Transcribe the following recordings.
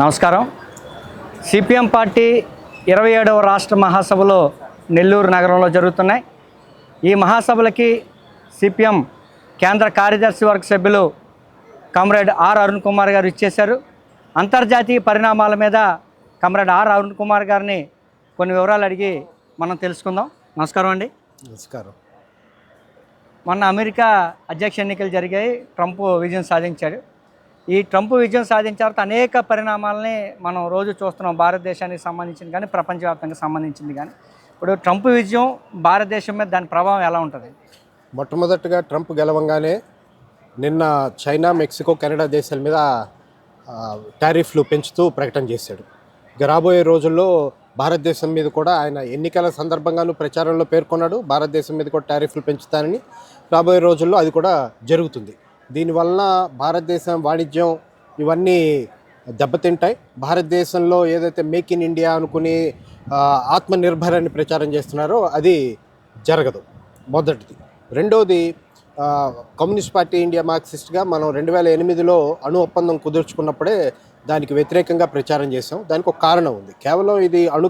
నమస్కారం. CPM party ఇరవై ఏడవ రాష్ట్ర మహాసభలు నెల్లూరు నగరంలో జరుగుతున్నాయి. ఈ మహాసభలకి సిపిఎం కేంద్ర కార్యదర్శి వర్గ సభ్యులు కామ్రేడ్ ఆర్ అరుణ్ కుమార్ గారు ఇచ్చేశారు. అంతర్జాతీయ పరిణామాల మీద కామ్రేడ్ ఆర్ అరుణ్ కుమార్ గారిని కొన్ని వివరాలు అడిగి మనం తెలుసుకుందాం. నమస్కారం అండి. నమస్కారం. మొన్న అమెరికా అధ్యక్ష ఎన్నికలు జరిగాయి. ట్రంప్ విజయం సాధించాడు. ఈ ట్రంప్ విజయం సాధించిన తర్వాత అనేక పరిణామాలని మనం రోజు చూస్తున్నాం భారతదేశానికి సంబంధించింది కానీ ప్రపంచవ్యాప్తంగా సంబంధించింది కానీ. ఇప్పుడు ట్రంప్ విజయం భారతదేశం మీద దాని ప్రభావం ఎలా ఉంటుంది? మొట్టమొదటిగా ట్రంప్ గెలవంగానే నిన్న చైనా మెక్సికో కెనడా దేశాల మీద టారిఫ్లు పెంచుతూ ప్రకటన చేశాడు. ఇక రాబోయే రోజుల్లో భారతదేశం మీద కూడా ఆయన ఎన్నికల సందర్భంగాను ప్రచారంలో పేర్కొన్నాడు. భారతదేశం మీద కూడా టారిఫ్లు పెంచుతానని రాబోయే రోజుల్లో అది కూడా జరుగుతుంది. దీనివల్ల భారతదేశం వాణిజ్యం ఇవన్నీ దెబ్బతింటాయి. భారతదేశంలో ఏదైతే మేక్ ఇన్ ఇండియా అనుకుని ఆత్మనిర్భరాన్ని ఆత్మనిర్భర్ అని ప్రచారం చేస్తున్నారో అది జరగదు. మొదటిది. రెండోది కమ్యూనిస్ట్ పార్టీ ఇండియా మార్క్సిస్ట్గా మనం రెండు వేల ఎనిమిదిలో అణు ఒప్పందం కుదుర్చుకున్నప్పుడే దానికి వ్యతిరేకంగా ప్రచారం చేసాం దానికి ఒక కారణం ఉంది. కేవలం ఇది అణు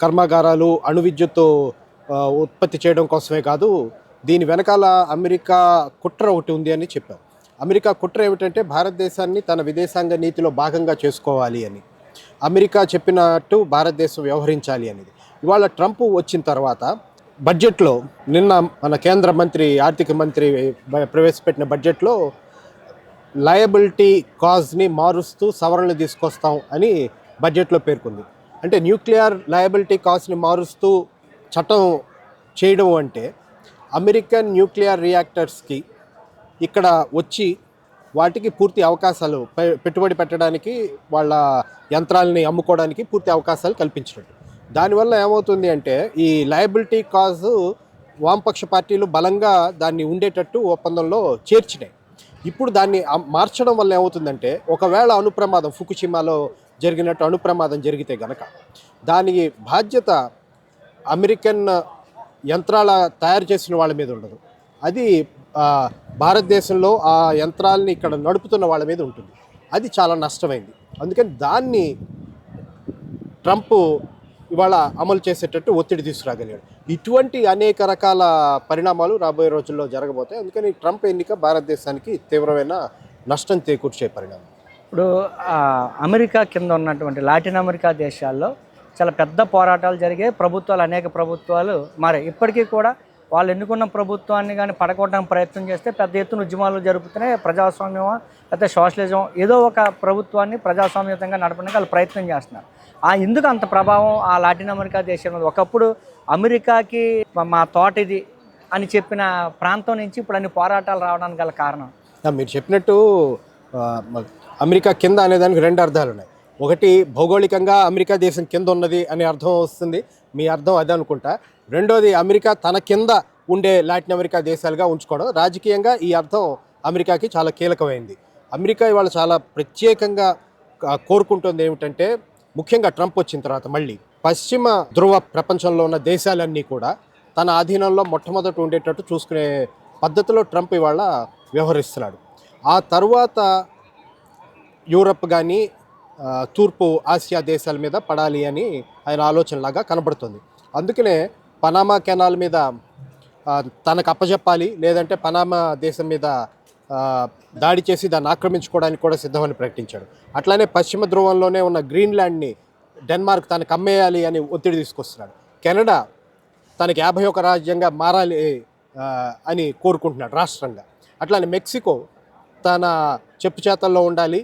కర్మాగారాలు అణు విద్యుత్ ఉత్పత్తి చేయడం కోసమే కాదు దీని వెనకాల అమెరికా కుట్ర ఒకటి ఉంది అని చెప్పాం. అమెరికా కుట్ర ఏమిటంటే భారతదేశాన్ని తన విదేశాంగ నీతిలో భాగంగా చేసుకోవాలి అని. అమెరికా చెప్పినట్టు భారతదేశం వ్యవహరించాలి అనేది. ఇవాళ ట్రంప్ వచ్చిన తర్వాత బడ్జెట్లో నిన్న మన కేంద్ర మంత్రి ఆర్థిక మంత్రి ప్రవేశపెట్టిన బడ్జెట్లో లయబిలిటీ కాజ్ని మారుస్తూ సవరణలు తీసుకొస్తాం అని బడ్జెట్లో పేర్కొంది. అంటే న్యూక్లియర్ లయబిలిటీ కాజ్ని మారుస్తూ చట్టం చేయడం అంటే అమెరికన్ న్యూక్లియర్ రియాక్టర్స్కి ఇక్కడ వచ్చి వాటికి పూర్తి అవకాశాలు పె- పెట్టుబడి పెట్టడానికి వాళ్ళ యంత్రాలని అమ్ముకోవడానికి పూర్తి అవకాశాలు కల్పించినట్టు దానివల్ల ఏమవుతుంది అంటే ఈ లయబిలిటీ కాజ్ వామపక్ష పార్టీలు బలంగా దాన్ని ఉండేటట్టు ఒప్పందంలో చేర్చినాయి. ఇప్పుడు దాన్ని మార్చడం వల్ల ఏమవుతుందంటే ఒకవేళ అణుప్రమాదం ఫుకుషిమాలో జరిగినట్టు అణుప్రమాదం జరిగితే గనక దానికి బాధ్యత అమెరికన్ యంత్రాల తయారు చేసిన వాళ్ళ మీద ఉండదు. అది భారతదేశంలో ఆ యంత్రాలని ఇక్కడ నడుపుతున్న వాళ్ళ మీద ఉంటుంది. అది చాలా నష్టమైంది. అందుకని దాన్ని ట్రంప్ ఇవాళ అమలు చేసేటట్టు ఒత్తిడి తీసుకురాగలిగాడు. ఇటువంటి అనేక రకాల పరిణామాలు రాబోయే రోజుల్లో జరగబోతాయి. అందుకని ట్రంప్ ఎన్నిక భారతదేశానికి తీవ్రమైన నష్టం చేకూర్చే పరిణామం. ఇప్పుడు అమెరికా కింద ఉన్నటువంటి లాటిన్ అమెరికా దేశాల్లో చాలా పెద్ద పోరాటాలు జరిగాయి. ప్రభుత్వాలు అనేక ప్రభుత్వాలు మరి. ఇప్పటికీ కూడా వాళ్ళు ఎన్నుకున్న ప్రభుత్వాన్ని కానీ పడగొట్టడానికి ప్రయత్నం చేస్తే పెద్ద ఎత్తున ఉద్యమాలు జరుపుతున్నాయి ప్రజాస్వామ్యం లేకపోతే సోషలిజం ఏదో ఒక ప్రభుత్వాన్ని ప్రజాస్వామ్యతంగా నడపడానికి వాళ్ళు ప్రయత్నం చేస్తున్నారు. ఆ ఎందుకు అంత ప్రభావం ఆ లాటిన్ అమెరికా దేశం మీద ఒకప్పుడు అమెరికాకి మా- తోట ఇది అని చెప్పిన ప్రాంతం నుంచి ఇప్పుడు అన్ని పోరాటాలు రావడానికి గల కారణం. మీరు చెప్పినట్టు అమెరికా కింద అనేదానికి రెండు అర్థాలు ఉన్నాయి. ఒకటి భౌగోళికంగా అమెరికా దేశం కింద ఉన్నది అనే అర్థం వస్తుంది. మీ అర్థం అదే అనుకుంటా. రెండోది అమెరికా తన కింద ఉండే లాటిన్ అమెరికా దేశాలుగా ఉంచుకోవడం రాజకీయంగా ఈ అర్థం అమెరికాకి చాలా కీలకమైంది. అమెరికా ఇవాళ చాలా ప్రత్యేకంగా కోరుకుంటుంది ఏమిటంటే ముఖ్యంగా ట్రంప్ వచ్చిన తర్వాత మళ్ళీ పశ్చిమ ధృవ ప్రపంచంలో ఉన్న దేశాలన్నీ కూడా తన ఆధీనంలో మొట్టమొదట ఉండేటట్టు చూసుకునే పద్ధతిలో ట్రంప్ ఇవాళ వ్యవహరిస్తున్నాడు. ఆ తర్వాత యూరప్ కానీ తూర్పు ఆసియా దేశాల మీద పడాలి అని ఆయన ఆలోచనలాగా కనబడుతుంది. అందుకనే పనామా కెనాల్ మీద తనకు అప్పజెప్పాలి లేదంటే పనామా దేశం మీద దాడి చేసి దాన్ని ఆక్రమించుకోవడానికి కూడా సిద్ధమని ప్రకటించాడు. అట్లానే పశ్చిమ ధ్రువంలోనే ఉన్న గ్రీన్లాండ్ని డెన్మార్క్ తనకు అమ్మేయాలి అని ఒత్తిడి తీసుకొస్తున్నాడు. కెనడా తనకి యాభై ఒక రాజ్యంగా మారాలి అని కోరుకుంటున్నాడు రాష్ట్రంగా. అట్లానే మెక్సికో తన చెప్పు చేతల్లో ఉండాలి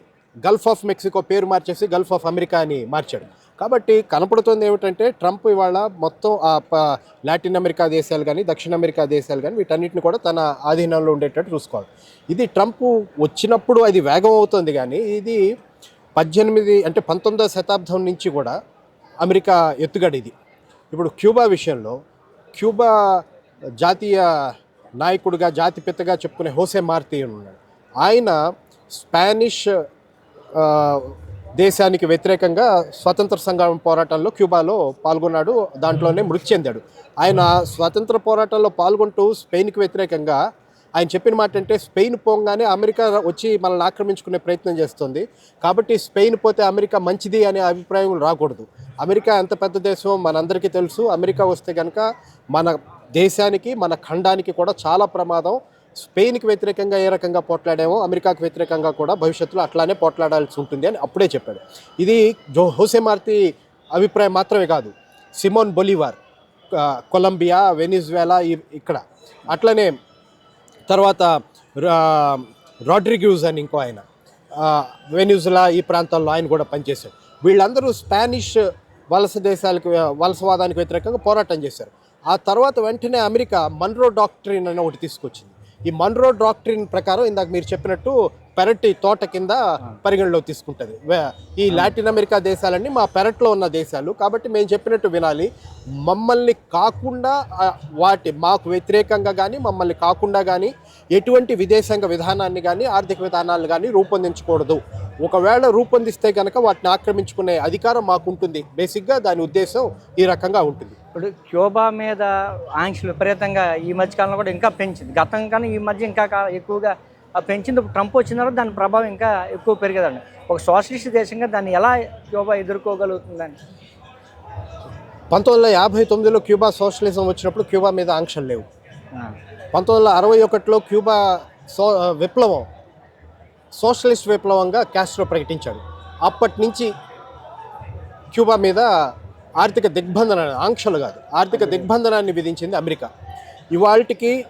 గల్ఫ్ ఆఫ్ మెక్సికో పేరు మార్చేసి గల్ఫ్ ఆఫ్ అమెరికా అని మార్చాడు. కాబట్టి కనపడుతుంది ఏమిటంటే ట్రంప్ ఇవాళ మొత్తం ఆ ప- లాటిన్ అమెరికా దేశాలు కానీ దక్షిణ అమెరికా దేశాలు కానీ వీటన్నిటిని కూడా తన ఆధీనంలో ఉండేటట్టు చూసుకోవాలి. ఇది ట్రంప్ వచ్చినప్పుడు అది వేగం అవుతుంది కానీ ఇది పద్దెనిమిది అంటే పంతొమ్మిదవ శతాబ్దం నుంచి కూడా అమెరికా ఎత్తుగడ ఇది ఇప్పుడు క్యూబా విషయంలో క్యూబా జాతీయ నాయకుడిగా జాతిపితగా చెప్పుకునే హోసే మార్తీ అని ఉన్నాడు. ఆయన స్పానిష్ దేశానికి వ్యతిరేకంగా స్వతంత్ర సంగ్రామ పోరాటంలో క్యూబాలో పాల్గొన్నాడు దాంట్లోనే మృతి చెందాడు. ఆయన స్వతంత్ర పోరాటంలో పాల్గొంటూ స్పెయిన్కి వ్యతిరేకంగా ఆయన చెప్పిన మాట అంటే స్పెయిన్ పోగానే అమెరికా వచ్చి మనల్ని ఆక్రమించుకునే ప్రయత్నం చేస్తుంది. కాబట్టి స్పెయిన్ పోతే అమెరికా మంచిది అనే అభిప్రాయం రాకూడదు. అమెరికా ఎంత పెద్ద దేశం మనందరికీ తెలుసు. అమెరికా వస్తే కనుక మన దేశానికి మన ఖండానికి కూడా చాలా ప్రమాదం. స్పెయిన్కి వ్యతిరేకంగా ఏ రకంగా పోట్లాడామో అమెరికాకు వ్యతిరేకంగా కూడా భవిష్యత్తులో అట్లానే పోట్లాడాల్సి ఉంటుంది అని అప్పుడే చెప్పాడు. ఇది జో హోసే మార్తి అభిప్రాయం మాత్రమే కాదు. సిమోన్ బొలివార్ కొలంబియా వెనిజువేలా ఇక్కడ. అట్లనే తర్వాత రా- రాడ్రిగ్యూజ్ అని ఇంకో ఆయన. వెనిజులా ఈ ప్రాంతాల్లో ఆయన కూడా పనిచేశారు. వీళ్ళందరూ స్పానిష్ వలస దేశాలకు వలసవాదానికి వ్యతిరేకంగా పోరాటం చేశారు. ఆ తర్వాత వెంటనే అమెరికా మన్రో డాక్టరీన్ అని ఒకటి తీసుకొచ్చింది. ఈ మన్రో డాక్ట్రిన్ ప్రకారం ఇందాక మీరు చెప్పినట్టు పెరటి తోట కింద పరిగణలో తీసుకుంటుంది. ఈ లాటిన్ అమెరికా దేశాలన్నీ మా పెరట్లో ఉన్న దేశాలు. కాబట్టి మేము చెప్పినట్టు వినాలి. మమ్మల్ని కాకుండా వాటి మాకు వ్యతిరేకంగా కానీ మమ్మల్ని కాకుండా కానీ ఎటువంటి విదేశాంగ విధానాన్ని కానీ ఆర్థిక విధానాలను కానీ రూపొందించకూడదు. ఒకవేళ రూపొందిస్తే కనుక వాటిని ఆక్రమించుకునే అధికారం మాకు ఉంటుంది బేసిక్గా దాని ఉద్దేశం ఈ రకంగా ఉంటుంది. ఇప్పుడు క్యూబా మీద ఆంక్షలు విపరీతంగా ఈ మధ్య కాలంలో కూడా ఇంకా పెంచింది. గతం కన్నా ఈ మధ్య ఇంకా ఎక్కువగా పెంచింది. ట్రంప్ వచ్చిన తర్వాత దాని ప్రభావం ఇంకా ఎక్కువ పెరిగేదండి. ఒక సోషలిస్ట్ దేశంగా దాన్ని ఎలా క్యూబా ఎదుర్కోగలుగుతుందని పంతొమ్మిది వందల యాభై తొమ్మిదిలో క్యూబా సోషలిజం వచ్చినప్పుడు క్యూబా మీద ఆంక్షలు లేవు. పంతొమ్మిది వందల అరవై ఒకటిలో క్యూబా సో విప్లవం సోషలిస్ట్ విప్లవంగా క్యాస్ట్రో ప్రకటించాడు. అప్పటి నుంచి క్యూబా మీద ఆర్థిక దిగ్బంధన ఆంక్షలు కాదు. ఆర్థిక దిగ్బంధనాన్ని విధించింది అమెరికా. ఇవాళకి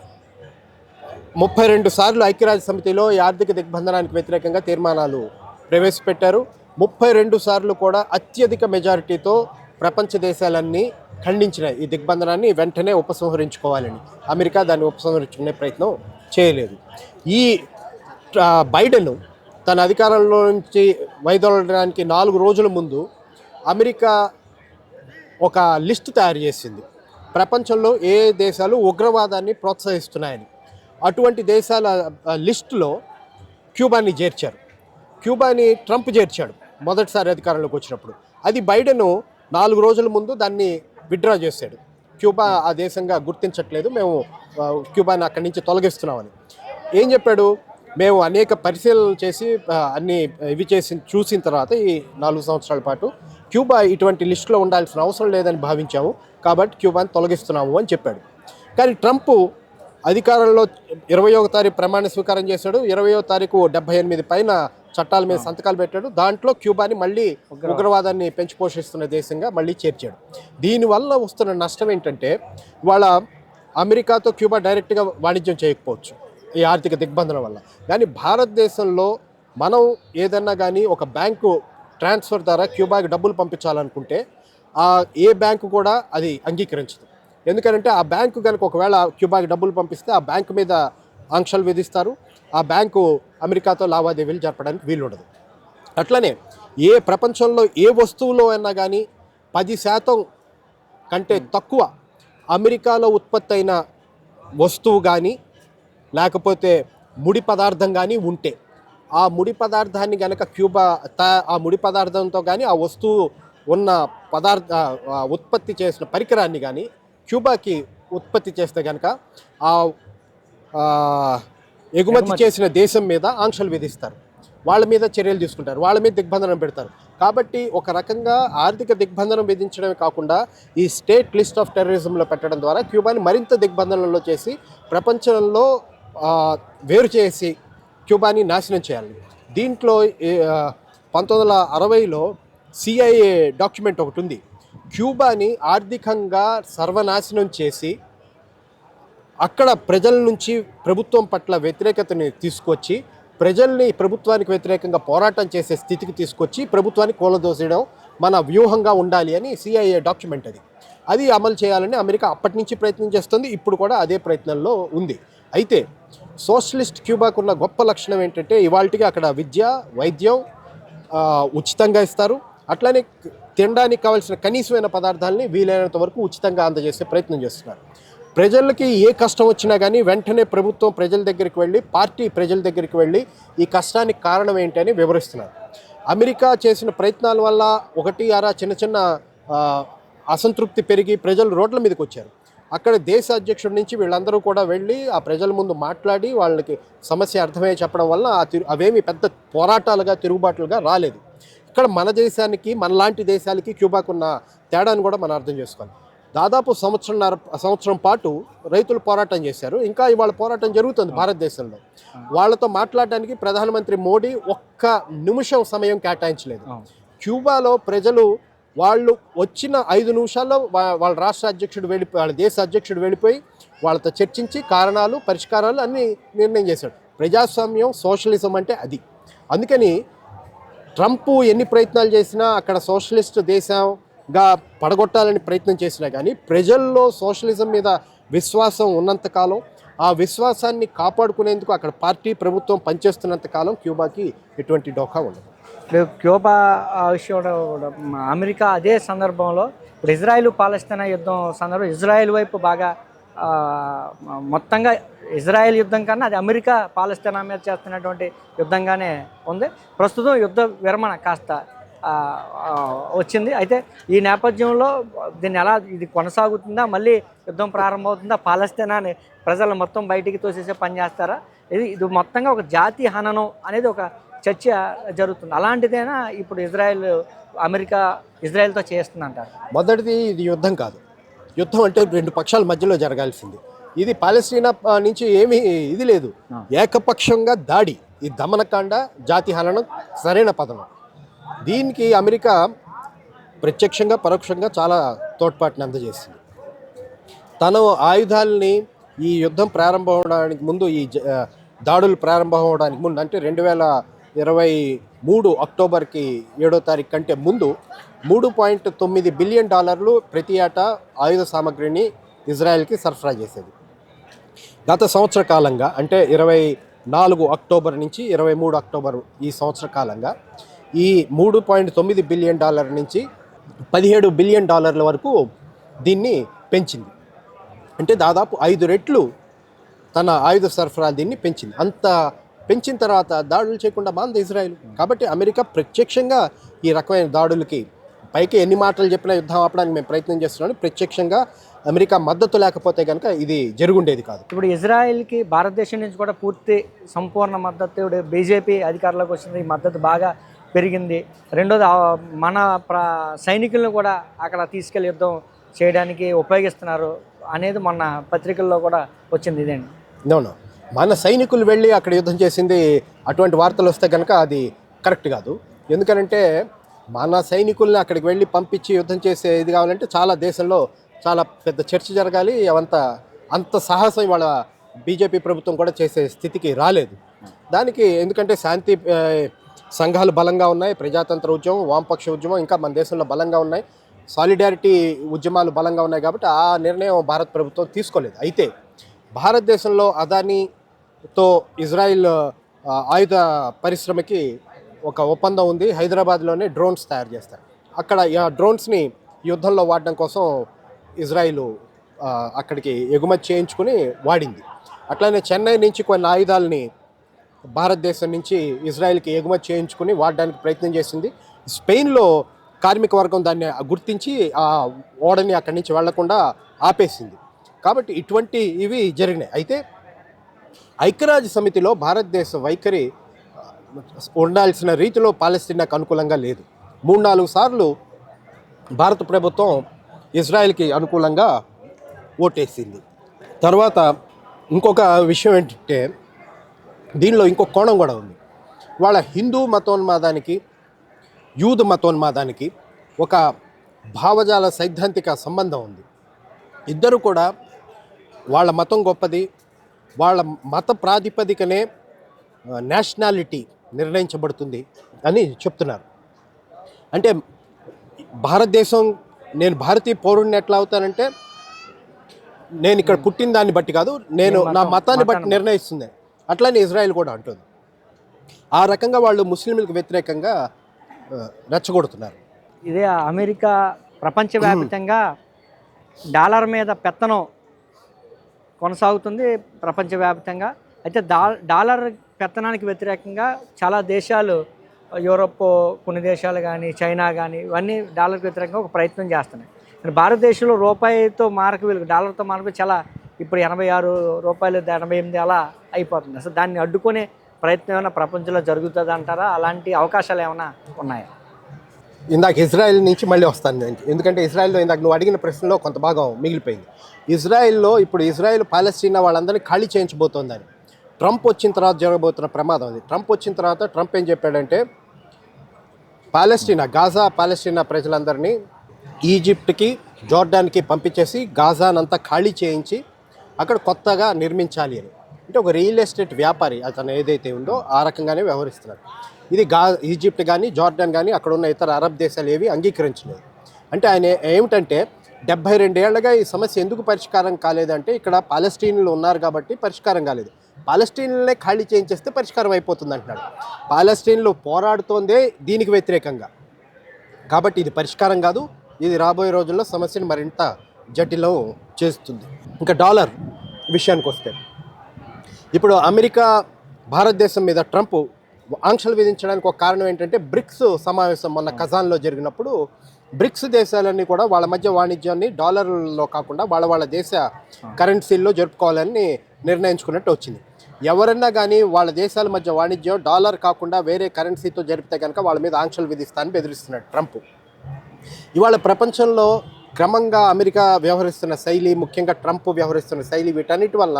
ముప్పై రెండు సార్లు ఐక్యరాజ్య సమితిలో ఈ ఆర్థిక దిగ్బంధనానికి వ్యతిరేకంగా తీర్మానాలు ప్రవేశపెట్టారు. ముప్పై రెండు సార్లు కూడా అత్యధిక మెజారిటీతో ప్రపంచ దేశాలన్నీ ఖండించినాయి ఈ దిగ్బంధనాన్ని వెంటనే ఉపసంహరించుకోవాలని. అమెరికా దాన్ని ఉపసంహరించుకునే ప్రయత్నం చేయలేదు. ఈ బైడెన్ తన అధికారంలో నుంచి వైదొలగడానికి నాలుగు రోజుల ముందు అమెరికా ఒక లిస్టు తయారు చేసింది. ప్రపంచంలో ఏ దేశాలు ఉగ్రవాదాన్ని ప్రోత్సహిస్తున్నాయని. అటువంటి దేశాల లిస్టులో క్యూబాని చేర్చారు. క్యూబాని ట్రంప్ చేర్చాడు మొదటిసారి అధికారంలోకి వచ్చినప్పుడు. అది బైడెన్ నాలుగు రోజుల ముందు దాన్ని విత్డ్రా చేశాడు. క్యూబా ఆ దేశంగా గుర్తించట్లేదు. మేము క్యూబాని అక్కడి నుంచి తొలగిస్తున్నామని. ఏం చెప్పాడు? మేము అనేక పరిశీలనలు చేసి అన్ని ఇవి చేసి చూసిన తర్వాత ఈ నాలుగు సంవత్సరాల పాటు క్యూబా ఇటువంటి లిస్టులో ఉండాల్సిన అవసరం లేదని భావించాము. కాబట్టి క్యూబాని తొలగిస్తున్నాము అని చెప్పాడు. కానీ ట్రంప్ అధికారంలో ఇరవయో తారీఖు ప్రమాణ స్వీకారం చేశాడు. ఇరవయో తారీఖు డెబ్బై ఎనిమిది పైన చట్టాల మీద సంతకాలు పెట్టాడు. దాంట్లో క్యూబాని మళ్ళీ ఉగ్రవాదాన్ని పెంచి పోషిస్తున్న దేశంగా మళ్ళీ చేర్చాడు. దీనివల్ల వస్తున్న నష్టం ఏంటంటే వాళ్ళ అమెరికాతో క్యూబా డైరెక్ట్గా వాణిజ్యం చేయకపోవచ్చు. ఈ ఆర్థిక దిగ్బంధనం వల్ల. కానీ భారతదేశంలో మనం ఏదన్నా కానీ ఒక బ్యాంకు ట్రాన్స్ఫర్ ద్వారా క్యూబాకి డబ్బులు పంపించాలనుకుంటే ఆ ఏ బ్యాంకు కూడా అది అంగీకరించదు. ఎందుకంటే ఆ బ్యాంకు కనుక ఒకవేళ క్యూబాకి డబ్బులు పంపిస్తే ఆ బ్యాంకు మీద ఆంక్షలు విధిస్తారు. ఆ బ్యాంకు అమెరికాతో లావాదేవీలు జరపడానికి వీలుండదు. అట్లనే ఏ ప్రపంచంలో ఏ వస్తువులో అయినా కానీ పది శాతం కంటే తక్కువ అమెరికాలో ఉత్పత్తి అయిన వస్తువు కానీ లేకపోతే ముడి పదార్థం కానీ ఉంటే ఆ ముడి పదార్థాన్ని కనుక క్యూబా తా- ఆ ముడి పదార్థంతో కానీ ఆ వస్తువు ఉన్న పదార్థ ఉత్పత్తి చేసిన పరికరాన్ని కానీ క్యూబాకి ఉత్పత్తి చేస్తే కనుక ఆ ఎగుమతి. చేసిన దేశం మీద ఆంక్షలు విధిస్తారు. వాళ్ళ మీద చర్యలు తీసుకుంటారు. వాళ్ళ మీద దిగ్బంధనం పెడతారు. కాబట్టి ఒక రకంగా ఆర్థిక దిగ్బంధనం విధించడమే కాకుండా ఈ స్టేట్ లిస్ట్ ఆఫ్ టెర్రరిజంలో పెట్టడం ద్వారా క్యూబాని మరింత దిగ్బంధనంలో చేసి ప్రపంచంలో వేరు చేసి క్యూబాని నాశనం చేయాలి. దీంట్లో పంతొమ్మిది వందల అరవైలో సిఐఏ డాక్యుమెంట్ ఒకటి ఉంది. క్యూబాని ఆర్థికంగా సర్వనాశనం చేసి అక్కడ ప్రజల నుంచి ప్రభుత్వం పట్ల వ్యతిరేకతని తీసుకొచ్చి ప్రజల్ని ప్రభుత్వానికి వ్యతిరేకంగా పోరాటం చేసే స్థితికి తీసుకొచ్చి ప్రభుత్వాన్ని కూలదోసేయడం మన వ్యూహంగా ఉండాలి అని సిఐఏ డాక్యుమెంట్ అది. అది అమలు చేయాలని అమెరికా అప్పటి నుంచి ప్రయత్నం చేస్తుంది ఇప్పుడు కూడా అదే ప్రయత్నంలో ఉంది. అయితే సోషలిస్ట్ క్యూబాకు ఉన్న గొప్ప లక్షణం ఏంటంటే ఇవాళకి అక్కడ విద్య వైద్యం ఉచితంగా ఇస్తారు. అట్లానే తినడానికి కావాల్సిన కనీసమైన పదార్థాలని వీలైనంత వరకు ఉచితంగా అందజేసే ప్రయత్నం చేస్తున్నారు. ప్రజలకి ఏ కష్టం వచ్చినా కానీ వెంటనే ప్రభుత్వం ప్రజల దగ్గరికి వెళ్ళి పార్టీ ప్రజల దగ్గరికి వెళ్ళి ఈ కష్టానికి కారణం ఏంటి అని వివరిస్తున్నారు. అమెరికా చేసిన ప్రయత్నాల వల్ల ఒకటి అరా చిన్న చిన్న అసంతృప్తి పెరిగి ప్రజలు రోడ్ల మీదకి వచ్చారు. అక్కడ దేశ అధ్యక్షుడి నుంచి వీళ్ళందరూ కూడా వెళ్ళి ఆ ప్రజల ముందు మాట్లాడి వాళ్ళకి సమస్య అర్థమయ్యే చెప్పడం వల్ల ఆ తిరు అవేమి పెద్ద పోరాటాలుగా తిరుగుబాట్లుగా రాలేదు. ఇక్కడ మన దేశానికి మనలాంటి దేశాలకి క్యూబాకున్న తేడాను కూడా మనం అర్థం చేసుకోవాలి. దాదాపు సంవత్సరంన్నర సంవత్సరం పాటు రైతులు పోరాటం చేశారు. ఇంకా ఇవాళ పోరాటం జరుగుతుంది భారతదేశంలో. వాళ్ళతో మాట్లాడడానికి ప్రధానమంత్రి మోడీ ఒక్క నిమిషం సమయం కేటాయించలేదు. క్యూబాలో ప్రజలు వాళ్ళు వచ్చిన ఐదు నిమిషాల్లో వాళ్ళ రాష్ట్ర అధ్యక్షుడు వెళ్ళిపోయి వాళ్ళ దేశ అధ్యక్షుడు వెళ్ళిపోయి వాళ్ళతో చర్చించి కారణాలు పరిష్కారాలు అన్నీ నిర్ణయం చేశాడు. ప్రజాస్వామ్యం సోషలిజం అంటే అది. అందుకని ట్రంప్ ఎన్ని ప్రయత్నాలు చేసినా అక్కడ సోషలిస్ట్ దేశంగా పడగొట్టాలని ప్రయత్నం చేసినా కానీ ప్రజల్లో సోషలిజం మీద విశ్వాసం ఉన్నంతకాలం ఆ విశ్వాసాన్ని కాపాడుకునేందుకు అక్కడ పార్టీ ప్రభుత్వం పనిచేస్తున్నంత కాలం క్యూబాకి ఎటువంటి డోకా ఉండదు. క్యూబా విషయంలో అమెరికా అదే సందర్భంలో ఇప్పుడు ఇజ్రాయెల్ పాలస్తీనా యుద్ధం సందర్భం ఇజ్రాయెల్ వైపు బాగా మొత్తంగా ఇజ్రాయెల్ యుద్ధం కన్నా అది అమెరికా పాలస్తీనా మీద చేస్తున్నటువంటి యుద్ధంగానే ఉంది. ప్రస్తుతం యుద్ధ విరమణ కాస్త వచ్చింది. అయితే ఈ నేపథ్యంలో దీన్ని ఎలా ఇది కొనసాగుతుందా మళ్ళీ యుద్ధం ప్రారంభమవుతుందా పాలస్తీనాని ప్రజలు మొత్తం బయటికి తోసేసే పని చేస్తారా? ఇది ఇది మొత్తంగా ఒక జాతి హననం అనేది ఒక చర్చ జరుగుతుంది. అలాంటిదేనా ఇప్పుడు ఇజ్రాయెల్ అమెరికా ఇజ్రాయెల్తో చేస్తుందంటారు? మొదటిది ఇది యుద్ధం కాదు. యుద్ధం అంటే రెండు పక్షాల మధ్యలో జరగాల్సింది. ఇది పాలస్తీనా నుంచి ఏమీ ఇది లేదు. ఏకపక్షంగా దాడి. ఈ దమనకాండ జాతి హననం సరైన పదం. దీనికి అమెరికా ప్రత్యక్షంగా పరోక్షంగా చాలా తోడ్పాటుని అందజేసింది. తను ఆయుధాలని ఈ యుద్ధం ప్రారంభం అవడానికి ముందు ఈ దాడులు ప్రారంభం అవడానికి ముందు అంటే రెండు వేల ఇరవై మూడు అక్టోబర్కి ఏడో తారీఖు కంటే ముందు మూడు పాయింట్ తొమ్మిది బిలియన్ డాలర్లు ప్రతి ఏటా ఆయుధ సామగ్రిని ఇజ్రాయెల్కి సరఫరా చేసేది. గత సంవత్సర కాలంగా అంటే ఇరవై నాలుగు అక్టోబర్ నుంచి ఇరవై మూడు అక్టోబర్ ఈ సంవత్సర కాలంగా ఈ మూడు పాయింట్ తొమ్మిది బిలియన్ డాలర్ నుంచి పదిహేడు బిలియన్ డాలర్ల వరకు దీన్ని పెంచింది. అంటే దాదాపు ఐదు రెట్లు తన ఆయుధ సరఫరా దీన్ని పెంచింది. అంత పెంచిన తర్వాత దాడులు చేయకుండా మాంది ఇజ్రాయెల్. కాబట్టి అమెరికా ప్రత్యక్షంగా ఈ రకమైన దాడులకి పైకి ఎన్ని మాటలు చెప్పినా యుద్ధం ఆపడానికి మేము ప్రయత్నం చేస్తున్నాం. ప్రత్యక్షంగా అమెరికా మద్దతు లేకపోతే కనుక ఇది జరుగుండేది కాదు. ఇప్పుడు ఇజ్రాయెల్కి భారతదేశం నుంచి కూడా పూర్తి సంపూర్ణ మద్దతు ఇప్పుడు బీజేపీ అధికారంలోకి వచ్చింది. ఈ మద్దతు బాగా పెరిగింది. రెండోది మన ప్ర సైనికులను కూడా అక్కడ తీసుకెళ్ళి యుద్ధం చేయడానికి ఉపయోగిస్తున్నారు అనేది మొన్న పత్రికల్లో కూడా వచ్చింది ఇదండి. నో మన సైనికులు వెళ్ళి అక్కడ యుద్ధం చేసింది అటువంటి వార్తలు వస్తే కనుక అది కరెక్ట్ కాదు. ఎందుకనంటే మన సైనికుల్ని అక్కడికి వెళ్ళి పంపించి యుద్ధం చేసే ఇది కావాలంటే చాలా దేశంలో చాలా పెద్ద చర్చ జరగాలి. అవంత అంత సాహసం ఇవాళ బీజేపీ ప్రభుత్వం కూడా చేసే స్థితికి రాలేదు. దానికి ఎందుకంటే శాంతి సంఘాలు బలంగా ఉన్నాయి. ప్రజాతంత్ర ఉద్యమం వామపక్ష ఉద్యమం ఇంకా మన దేశంలో బలంగా ఉన్నాయి. సాలిడారిటీ ఉద్యమాలు బలంగా ఉన్నాయి కాబట్టి ఆ నిర్ణయం భారత ప్రభుత్వం తీసుకోలేదు. అయితే భారతదేశంలో తో ఇజ్రాయిల్ ఆయుధ పరిశ్రమకి ఒక ఒప్పందం ఉంది. హైదరాబాద్లోనే డ్రోన్స్ తయారు చేస్తారు. అక్కడ ఆ డ్రోన్స్ని యుద్ధంలో వాడడం కోసం ఇజ్రాయిల్ అక్కడికి ఎగుమతి చేయించుకుని వాడింది. అట్లానే చెన్నై నుంచి కొన్ని ఆయుధాలని భారతదేశం నుంచి ఇజ్రాయెల్కి ఎగుమతి చేయించుకుని వాడడానికి ప్రయత్నం చేసింది. స్పెయిన్లో కార్మిక వర్గం దాన్ని గుర్తించి ఆ ఓడని అక్కడి నుంచి వెళ్ళకుండా ఆపేసింది. కాబట్టి ఇటువంటి ఇవి జరిగినాయి. అయితే ఐక్యరాజ్య సమితిలో భారతదేశ వైఖరి ఉండాల్సిన రీతిలో పాలస్తీనాకు అనుకూలంగా లేదు. మూడు నాలుగు సార్లు భారత ప్రభుత్వం ఇజ్రాయెల్కి అనుకూలంగా ఓటేసింది. తర్వాత ఇంకొక విషయం ఏంటంటే దీనిలో ఇంకో కోణం కూడా ఉంది. వాళ్ళ హిందూ మతోన్మాదానికి యూదు మతోన్మాదానికి ఒక భావజాల సైద్ధాంతిక సంబంధం ఉంది. ఇద్దరు కూడా వాళ్ళ మతం గొప్పది వాళ్ళ మత ప్రాతిపదికనే నేషనాలిటీ నిర్ణయించబడుతుంది అని చెప్తున్నారు. అంటే భారతదేశం నేను భారతీయ పౌరుడిని ఎట్లా అవుతానంటే నేను ఇక్కడ పుట్టిన దాన్ని బట్టి కాదు నేను నీ నా మతం- మతాన్ని బట్టి నిర్ణయిస్తుంది. అట్లానే ఇజ్రాయెల్ కూడా అంటుంది. ఆ రకంగా వాళ్ళు ముస్లింలకు వ్యతిరేకంగా రెచ్చగొడుతున్నారు. ఇదే అమెరికా ప్రపంచవ్యాప్తంగా డాలర్ మీద పెత్తనం కొనసాగుతుంది ప్రపంచవ్యాప్తంగా. అయితే డా డాలర్ పెత్తనానికి వ్యతిరేకంగా చాలా దేశాలు యూరప్ కొన్ని దేశాలు కానీ చైనా కానీ ఇవన్నీ డాలర్కి వ్యతిరేకంగా ఒక ప్రయత్నం చేస్తున్నాయి. భారతదేశంలో రూపాయితో మారక విలువ డాలర్తో మారక చాలా ఇప్పుడు ఎనభై ఆరు రూపాయలు ఎనభై ఎనిమిది అలా అయిపోతుంది. అసలు దాన్ని అడ్డుకునే ప్రయత్నం ఏమైనా ప్రపంచంలో జరుగుతుంది అంటారా అలాంటి అవకాశాలు ఏమైనా ఉన్నాయా? ఇందాక ఇజ్రాయెల్ నుంచి మళ్ళీ వస్తాను నేను. ఎందుకంటే ఇజ్రాయెల్లో ఇందాక నువ్వు అడిగిన ప్రశ్నలో కొంత భాగం మిగిలిపోయింది. ఇజ్రాయెల్లో ఇప్పుడు ఇజ్రాయెల్ పాలస్తీనా వాళ్ళందరినీ ఖాళీ చేయించబోతోందని. ట్రంప్ వచ్చిన తర్వాత జరగబోతున్న ప్రమాదం అది. ట్రంప్ వచ్చిన తర్వాత ట్రంప్ ఏం చెప్పాడంటే పాలస్తీనా గాజా పాలస్తీనా ప్రజలందరినీ ఈజిప్ట్కి జోర్డాన్కి పంపించేసి గాజానంతా ఖాళీ చేయించి అక్కడ కొత్తగా నిర్మించాలి అని. అంటే ఒక రియల్ ఎస్టేట్ వ్యాపారి అతను ఏదైతే ఉందో ఆ రకంగానే వ్యవహరిస్తున్నారు. ఇది గా ఈజిప్ట్ కానీ జార్డాన్ కానీ అక్కడ ఉన్న ఇతర అరబ్ దేశాలు ఏవి అంగీకరించలేదు. అంటే ఆయన ఏమిటంటే డెబ్బై రెండేళ్ళుగా ఈ సమస్య ఎందుకు పరిష్కారం కాలేదంటే ఇక్కడ పాలస్తీన్లు ఉన్నారు కాబట్టి పరిష్కారం కాలేదు. పాలస్తీన్లనే ఖాళీ చేయించేస్తే పరిష్కారం అయిపోతుంది అంటున్నాడు. పాలస్తీన్లు పోరాడుతోందే దీనికి వ్యతిరేకంగా. కాబట్టి ఇది పరిష్కారం కాదు ఇది రాబోయే రోజుల్లో సమస్యను మరింత జటిలం చేస్తుంది. ఇంకా డాలర్ విషయానికి వస్తే ఇప్పుడు అమెరికా భారతదేశం మీద ట్రంప్ ఆంక్షలు విధించడానికి ఒక కారణం ఏంటంటే బ్రిక్స్ సమావేశం మొన్న కజాన్లో జరిగినప్పుడు బ్రిక్స్ దేశాలన్నీ కూడా వాళ్ళ మధ్య వాణిజ్యాన్ని డాలర్లో కాకుండా వాళ్ళ వాళ్ళ దేశ కరెన్సీల్లో జరుపుకోవాలని నిర్ణయించుకున్నట్టు వచ్చింది. ఎవరన్నా కానీ వాళ్ళ దేశాల మధ్య వాణిజ్యం డాలర్ కాకుండా వేరే కరెన్సీతో జరిపితే కనుక వాళ్ళ మీద ఆంక్షలు విధిస్తానని బెదిరిస్తున్నాడు ట్రంప్. ఇవాళ ప్రపంచంలో క్రమంగా అమెరికా వ్యవహరిస్తున్న శైలి ముఖ్యంగా ట్రంప్ వ్యవహరిస్తున్న శైలి వీటన్నిటి వల్ల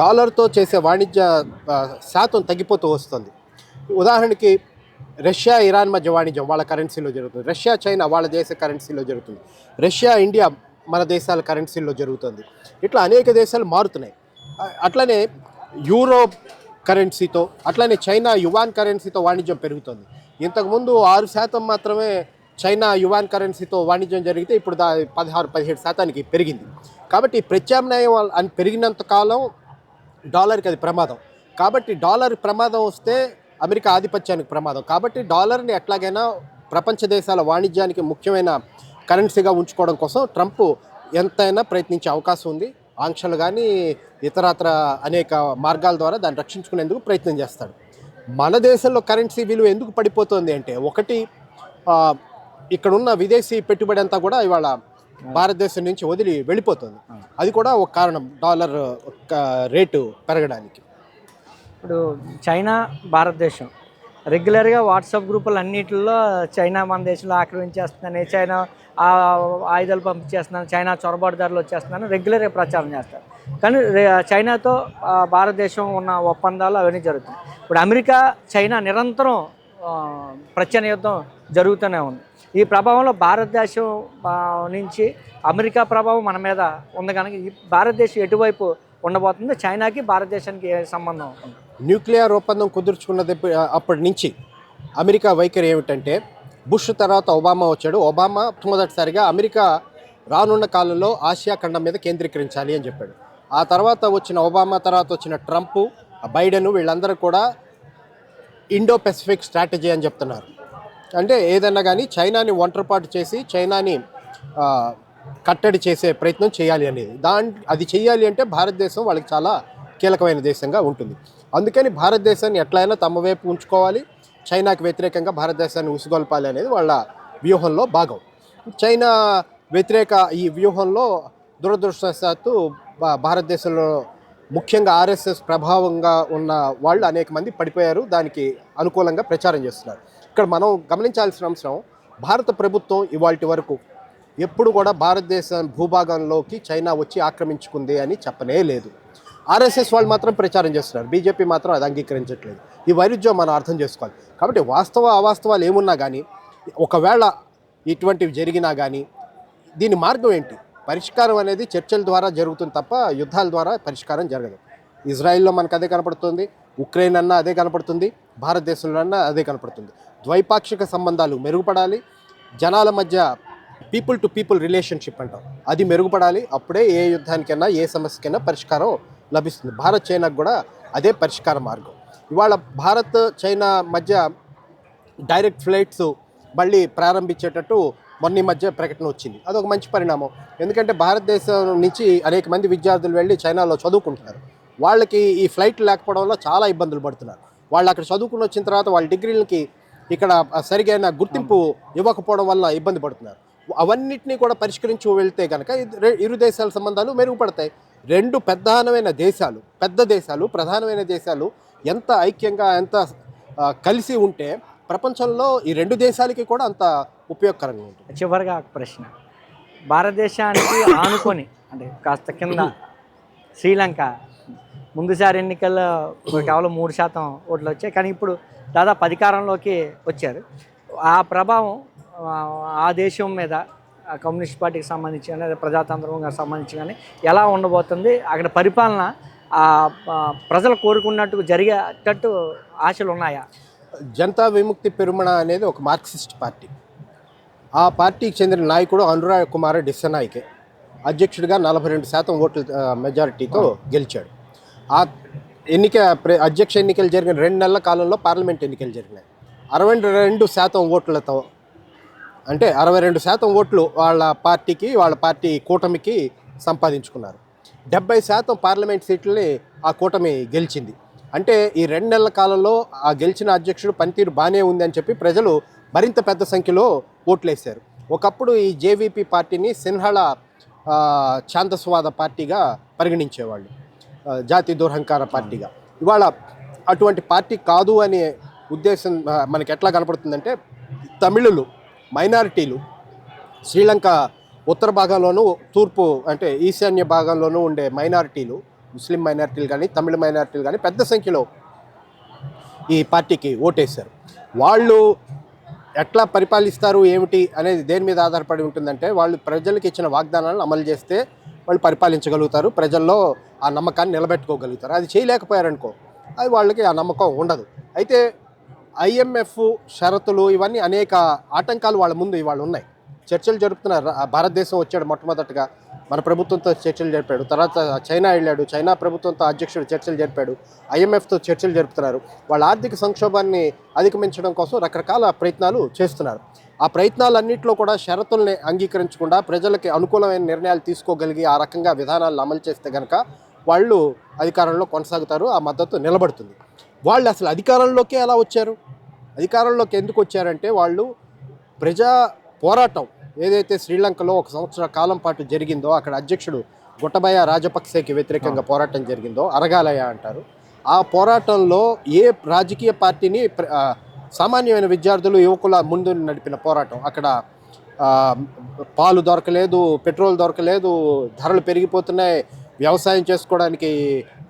డాలర్తో చేసే వాణిజ్య శాతం తగ్గిపోతూ వస్తుంది. ఉదాహరణకి రష్యా ఇరాన్ మధ్య వాణిజ్యం వాళ్ళ కరెన్సీలో జరుగుతుంది. రష్యా చైనా వాళ్ళ దేశ కరెన్సీలో జరుగుతుంది. రష్యా ఇండియా మన దేశాల కరెన్సీలో జరుగుతుంది. ఇట్లా అనేక దేశాలు మారుతున్నాయి. అట్లనే యూరోప్ కరెన్సీతో అట్లనే చైనా యువాన్ కరెన్సీతో వాణిజ్యం పెరుగుతుంది. ఇంతకుముందు ఆరు శాతం మాత్రమే చైనా యువాన్ కరెన్సీతో వాణిజ్యం జరిగితే ఇప్పుడు దా పదహారు పదిహేడు శాతానికి పెరిగింది. కాబట్టి ప్రత్యామ్నాయం అని పెరిగినంత కాలం డాలర్కి అది ప్రమాదం. కాబట్టి డాలర్ ప్రమాదం వస్తే అమెరికా ఆధిపత్యానికి ప్రమాదం. కాబట్టి డాలర్ని ఎట్లాగైనా ప్రపంచ దేశాల వాణిజ్యానికి ముఖ్యమైన కరెన్సీగా ఉంచుకోవడం కోసం ట్రంప్ ఎంతైనా ప్రయత్నించే అవకాశం ఉంది. ఆంక్షలు కానీ ఇతరత్ర అనేక మార్గాల ద్వారా దాన్ని రక్షించుకునేందుకు ప్రయత్నం చేస్తాడు. మన దేశంలో కరెన్సీ విలువ ఎందుకు పడిపోతుంది అంటే ఒకటి ఆ, ఇక్కడున్న విదేశీ పెట్టుబడి అంతా కూడా ఇవాళ భారతదేశం నుంచి వదిలి వెళ్ళిపోతుంది. అది కూడా ఒక కారణం డాలర్ ఒక రేటు పెరగడానికి. ఇప్పుడు చైనా భారతదేశం. రెగ్యులర్గా వాట్సాప్ గ్రూపులు అన్నిటిలో చైనా మన దేశంలో ఆక్రమించేస్తుందని చైనా ఆయుధాలు పంపించేస్తున్నాను చైనా చొరబాటుదారులు వచ్చేస్తున్నాను రెగ్యులర్గా ప్రచారం చేస్తారు. కానీ చైనాతో భారతదేశం ఉన్న ఒప్పందాలు అవన్నీ జరుగుతాయి. ఇప్పుడు అమెరికా చైనా నిరంతరం ఆ, ప్రత్యన యుద్ధం జరుగుతూనే ఉంది. ఈ ప్రభావంలో భారతదేశం నుంచి అమెరికా ప్రభావం మన మీద ఉంది కనుక ఈ భారతదేశం ఎటువైపు ఉండబోతుంది చైనాకి భారతదేశానికి ఏ సంబంధం ఉంటుంది న్యూక్లియర్ ఒప్పందం కుదుర్చుకున్నది అప్పటి నుంచి అమెరికా వైఖరి ఏమిటంటే బుష్ తర్వాత ఒబామా వచ్చాడు. ఒబామా మొదటిసారిగా అమెరికా రానున్న కాలంలో ఆసియా ఖండం మీద కేంద్రీకరించాలి అని చెప్పాడు. ఆ తర్వాత వచ్చిన ఒబామా తర్వాత వచ్చిన ట్రంప్ బైడెన్ వీళ్ళందరూ కూడా ఇండో పెసిఫిక్ స్ట్రాటజీ అని చెప్తున్నారు. అంటే ఏదన్నా కానీ చైనాని ఒంటరిపాటు చేసి చైనాని కట్టడి చేసే ప్రయత్నం చేయాలి అనేది. దాని అది చేయాలి అంటే భారతదేశం వాళ్ళకి చాలా కీలకమైన దేశంగా ఉంటుంది. అందుకని భారతదేశాన్ని ఎట్లయినా తమ వైపు ఉంచుకోవాలి. చైనాకి వ్యతిరేకంగా భారతదేశాన్ని ఉసుగొల్పాలి అనేది వాళ్ళ వ్యూహంలో భాగం. చైనా వ్యతిరేక ఈ వ్యూహంలో దురదృష్టవశాత్తు భా- భారతదేశంలో ముఖ్యంగా ఆర్ఎస్ఎస్ ప్రభావంగా ఉన్న వాళ్ళు అనేక మంది పడిపోయారు. దానికి అనుకూలంగా ప్రచారం చేస్తున్నారు. ఇక్కడ మనం గమనించాల్సిన అంశం భారత ప్రభుత్వం ఇవాటి వరకు ఎప్పుడు కూడా భారతదేశం భూభాగంలోకి చైనా వచ్చి ఆక్రమించుకుంది అని చెప్పనే లేదు. ఆర్ఎస్ఎస్ వాళ్ళు మాత్రం ప్రచారం చేస్తున్నారు. బీజేపీ మాత్రం అది అంగీకరించట్లేదు. ఈ వైరుధ్యం మనం అర్థం చేసుకోవాలి. కాబట్టి వాస్తవ అవాస్తవాలు ఏమున్నా కానీ ఒకవేళ ఇటువంటివి జరిగినా కానీ దీని మార్గం ఏంటి? పరిష్కారం అనేది చర్చల ద్వారా జరుగుతుంది తప్ప యుద్ధాల ద్వారా పరిష్కారం జరగదు. ఇజ్రాయిల్లో మనకు అదే కనపడుతుంది ఉక్రెయిన్ అన్నా అదే కనపడుతుంది భారతదేశంలో అన్నా అదే కనపడుతుంది. ద్వైపాక్షిక సంబంధాలు మెరుగుపడాలి. జనాల మధ్య పీపుల్ టు పీపుల్ రిలేషన్షిప్ అంటాం. అది మెరుగుపడాలి. అప్పుడే ఏ యుద్ధానికైనా ఏ సమస్యకైనా పరిష్కారం లభిస్తుంది. భారత్ చైనాకు కూడా అదే పరిష్కార మార్గం. ఇవాళ భారత్ చైనా మధ్య డైరెక్ట్ ఫ్లైట్స్ మళ్ళీ ప్రారంభించేటట్టు మొన్న మధ్య ప్రకటన వచ్చింది. అదొక మంచి పరిణామం. ఎందుకంటే భారతదేశం నుంచి అనేక మంది విద్యార్థులు వెళ్ళి చైనాలో చదువుకుంటున్నారు. వాళ్ళకి ఈ ఫ్లైట్ లేకపోవడం వల్ల చాలా ఇబ్బందులు పడుతున్నారు. వాళ్ళు అక్కడ చదువుకుని వచ్చిన తర్వాత వాళ్ళ డిగ్రీలకి ఇక్కడ సరిగైన గుర్తింపు ఇవ్వకపోవడం వల్ల ఇబ్బంది పడుతున్నారు. అవన్నిటినీ కూడా పరిష్కరించి వెళ్తే కనుక ఇరు దేశాల సంబంధాలు మెరుగుపడతాయి. రెండు ప్రధానమైన దేశాలు పెద్ద దేశాలు ప్రధానమైన దేశాలు ఎంత ఐక్యంగా ఎంత కలిసి ఉంటే ప్రపంచంలో ఈ రెండు దేశాలకి కూడా అంత ఉపయోగకరంగా ఉంటుంది. చివరిగా ప్రశ్న. భారతదేశానికి ఆనుకొని అంటే కాస్త కింద శ్రీలంక ముందుసారి ఎన్నికల్లో కేవలం మూడు శాతం ఓట్లు వచ్చాయి. కానీ ఇప్పుడు దాదాపు అధికారంలోకి వచ్చారు. ఆ ప్రభావం ఆ, దేశం మీద కమ్యూనిస్ట్ పార్టీకి సంబంధించి కానీ అదే ప్రజాతంత్రంగా సంబంధించి కానీ ఎలా ఉండబోతుంది అక్కడ పరిపాలన ప్రజలు కోరుకున్నట్టు జరిగేటట్టు ఆశలు ఉన్నాయా? జనతా విముక్తి పెరుమణ అనేది ఒక మార్క్సిస్ట్ పార్టీ. ఆ పార్టీకి చెందిన నాయకుడు అనురాగ్ కుమార్ డిస్సనాయికే అధ్యక్షుడిగా నలభై రెండు శాతం ఓట్ల మెజారిటీతో గెలిచాడు. ఆ ఎన్నిక అధ్యక్ష ఎన్నికలు జరిగిన రెండు నెలల కాలంలో పార్లమెంట్ ఎన్నికలు జరిగినాయి. అరవై రెండు శాతం ఓట్లతో అంటే అరవై రెండు శాతం ఓట్లు వాళ్ళ పార్టీకి వాళ్ళ పార్టీ కూటమికి సంపాదించుకున్నారు. డెబ్బై శాతం పార్లమెంట్ సీట్లని ఆ కూటమి గెలిచింది. అంటే ఈ రెండు నెలల కాలంలో ఆ గెలిచిన అధ్యక్షుడు పనితీరు బాగానే ఉంది అని చెప్పి ప్రజలు మరింత పెద్ద సంఖ్యలో ఓట్లేశారు. ఒకప్పుడు ఈ జేవీపీ పార్టీని సిన్హళ ఛాందస్వాద పార్టీగా పరిగణించేవాళ్ళు. జాతి దురహంకార పార్టీగా. ఇవాళ అటువంటి పార్టీ కాదు అనే ఉద్దేశం మనకి ఎట్లా కనపడుతుందంటే తమిళులు మైనారిటీలు శ్రీలంక ఉత్తర భాగంలోనూ తూర్పు అంటే ఈశాన్య భాగంలోనూ ఉండే మైనారిటీలు ముస్లిం మైనారిటీలు కానీ తమిళ మైనారిటీలు కానీ పెద్ద సంఖ్యలో ఈ పార్టీకి ఓటేశారు. వాళ్ళు ఎట్లా పరిపాలిస్తారు ఏమిటి అనేది దేని మీద ఆధారపడి ఉంటుందంటే వాళ్ళు ప్రజలకు ఇచ్చిన వాగ్దానాలను అమలు చేస్తే వాళ్ళు పరిపాలించగలుగుతారు. ప్రజల్లో ఆ నమ్మకాన్ని నిలబెట్టుకోగలుగుతారు. అది చేయలేకపోయారనుకో అది వాళ్ళకి ఆ నమ్మకం ఉండదు. అయితే ఐఎంఎఫ్ షరతులు ఇవన్నీ అనేక ఆటంకాలు వాళ్ళ ముందు ఇవాళ ఉన్నాయి. చర్చలు జరుపుతున్నారు భారతదేశం వచ్చాడు మొట్టమొదటగా. మన ప్రభుత్వంతో చర్చలు జరిపాడు. తర్వాత చైనా వెళ్ళాడు. చైనా ప్రభుత్వంతో అధ్యక్షుడు చర్చలు జరిపాడు. ఐఎంఎఫ్తో చర్చలు జరుపుతున్నారు. వాళ్ళ ఆర్థిక సంక్షోభాన్ని అధిగమించడం కోసం రకరకాల ప్రయత్నాలు చేస్తున్నారు. ఆ ప్రయత్నాలన్నింటిలో కూడా షరతుల్ని అంగీకరించకుండా ప్రజలకి అనుకూలమైన నిర్ణయాలు తీసుకోగలిగి ఆ రకంగా విధానాలను అమలు చేస్తే కనుక వాళ్ళు అధికారంలో కొనసాగుతారు. ఆ మద్దతు నిలబడుతుంది. వాళ్ళు అసలు అధికారంలోకే ఎలా వచ్చారు? అధికారంలోకి ఎందుకు వచ్చారంటే వాళ్ళు ప్రజా పోరాటం ఏదైతే శ్రీలంకలో ఒక సంవత్సర కాలం పాటు జరిగిందో అక్కడ అధ్యక్షుడు గుట్టబయ రాజపక్సేకి వ్యతిరేకంగా పోరాటం జరిగిందో అరగాలయ అంటారు. ఆ పోరాటంలో ఏ రాజకీయ పార్టీని సామాన్యమైన విద్యార్థులు యువకుల ముందు నడిపిన పోరాటం? అక్కడ పాలు దొరకలేదు పెట్రోల్ దొరకలేదు ధరలు పెరిగిపోతున్నాయి వ్యవసాయం చేసుకోవడానికి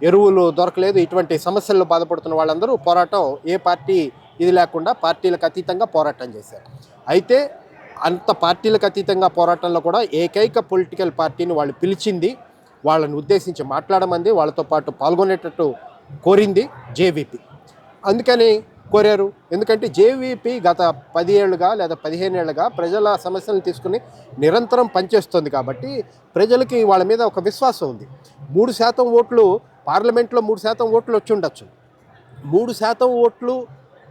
ఎరువులు దొరకలేదు ఇటువంటి సమస్యల్లో బాధపడుతున్న వాళ్ళందరూ పోరాటం ఏ పార్టీ ఇది లేకుండా పార్టీలకు అతీతంగా పోరాటం చేశారు. అయితే అంత పార్టీలకు అతీతంగా పోరాటంలో కూడా ఏకైక పొలిటికల్ పార్టీని వాళ్ళు పిలిచింది వాళ్ళని ఉద్దేశించి మాట్లాడమంది వాళ్ళతో పాటు పాల్గొనేటట్టు కోరింది జేవీపీ. అందుకని కోరారు. ఎందుకంటే జేవీపీ గత పది లేదా పదిహేను ఏళ్ళుగా ప్రజల సమస్యలను తీసుకుని నిరంతరం పనిచేస్తుంది కాబట్టి ప్రజలకి వాళ్ళ మీద ఒక విశ్వాసం ఉంది. మూడు శాతం ఓట్లు పార్లమెంట్లో మూడు శాతం ఓట్లు వచ్చి ఉండొచ్చు. మూడు శాతం ఓట్లు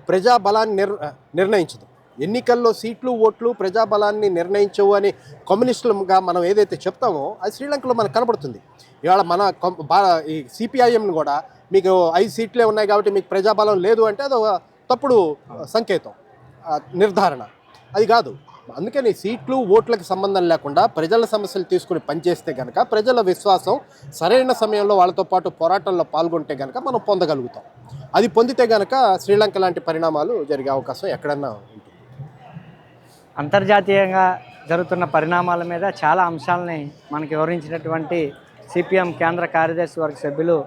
ప్రజాబలాన్ని నిర్ నిర్ణయించదు. ఎన్నికల్లో సీట్లు ఓట్లు ప్రజాబలాన్ని నిర్ణయించవు అని కమ్యూనిస్టులుగా మనం ఏదైతే చెప్తామో అది శ్రీలంకలో మనకు కనబడుతుంది. ఇవాళ మన భా- ఈ సిపిఐఎంను కూడా మీకు ఐదు సీట్లే ఉన్నాయి కాబట్టి మీకు ప్రజాబలం లేదు అంటే అది తప్పుడు సంకేతం నిర్ధారణ. అది కాదు. అందుకని సీట్లు ఓట్లకు సంబంధం లేకుండా ప్రజల సమస్యలు తీసుకుని పనిచేస్తే కనుక ప్రజల విశ్వాసం సరైన సమయంలో వాళ్ళతో పాటు పోరాటంలో పాల్గొంటే కనుక మనం పొందగలుగుతాం. అది పొందితే కనుక శ్రీలంక లాంటి పరిణామాలు జరిగే అవకాశం ఎక్కడన్నా ఉంటుంది. అంతర్జాతీయంగా జరుగుతున్న పరిణామాల మీద చాలా అంశాలని మనకి వివరించినటువంటి సిపిఎం కేంద్ర కార్యదర్శి వర్గ సభ్యులు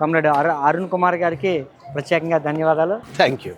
కమ్రేడ్ అరు అరుణ్ కుమార్ గారికి ప్రత్యేకంగా ధన్యవాదాలు. Thank you